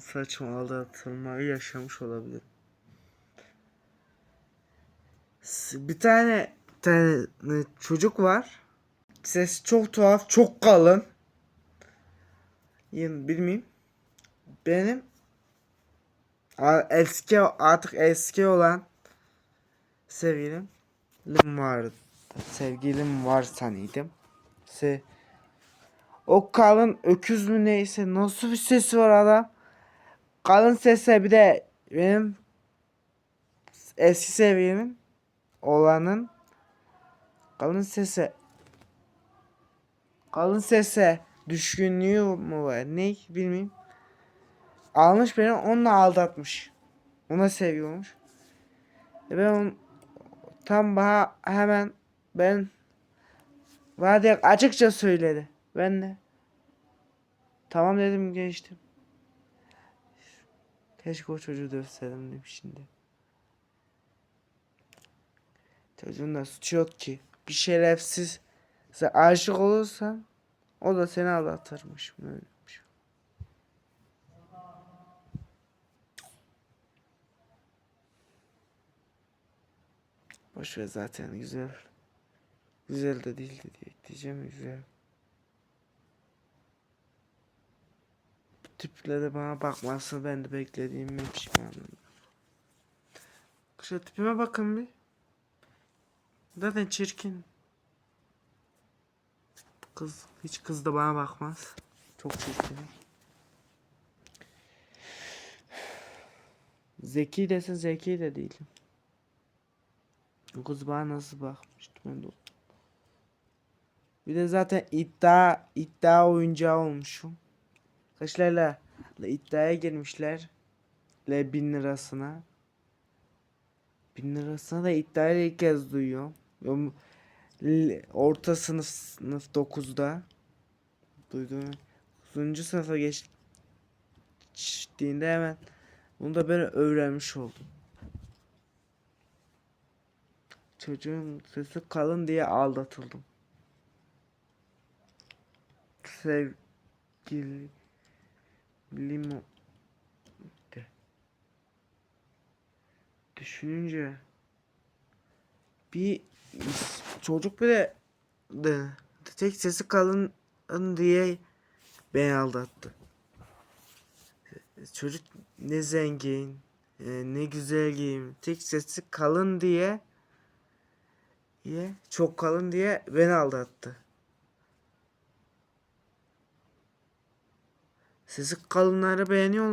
saçma aldatılmayı yaşamış olabilirim. S- Bir tane, tane çocuk var. Ses çok tuhaf, çok kalın. Yine bilmeyeyim. Benim eski artık eski olan sevgilim var. Sevgilim var sanıyordum. Se o kalın öküz mü neyse nasıl bir sesi var adam. Kalın sese bir de benim eski sevgilimin olanın kalın sese kalın sese düşkünlüğü mu var ne bilmiyorum. Almış beni onunla aldatmış. Ona sevgi olmuş. E ben on, tam bana hemen ben bana direkt açıkça söyledi. Ben de tamam dedim geçtim. Keşke o çocuğu dövseydim dedim şimdi. Çocuğun da suçu yok ki. Bir şerefsiz sen aşık olursan o da seni aldatırmış. Böyleymiş. Boş ver zaten güzel. Güzel de değildi diye diyeceğim güzel. Bu tiplere bana bakması ben de beklediğimi pişmanım. Şu tipime bakın bir. Zaten çirkin. Kız hiç kız da bana bakmaz. Çok çirkin. Zeki desen zeki de değilim. Kız bana nasıl bakmıştı ben de. Bir de zaten iddia iddia oyuncağı olmuşum. Kaçlarla iddiaya girmişler. Le bin lirasına. Bin lirasına da iddiayla ilk kez duyuyorum. Orta sınıf sınıf 9'da duydum. 9. sınıfa geçtiğinde hemen bunu da ben öğrenmiş oldum. Çocuğun sesi kalın diye aldatıldım. Sevgili limon de. Düşününce bir çocuk bile de, tek sesi kalın diye beni aldattı. Çocuk ne zengin, e, ne güzel giyim, tek sesi kalın diye diye çok kalın diye beni aldattı. Sesi kalınları beğeniyorlar.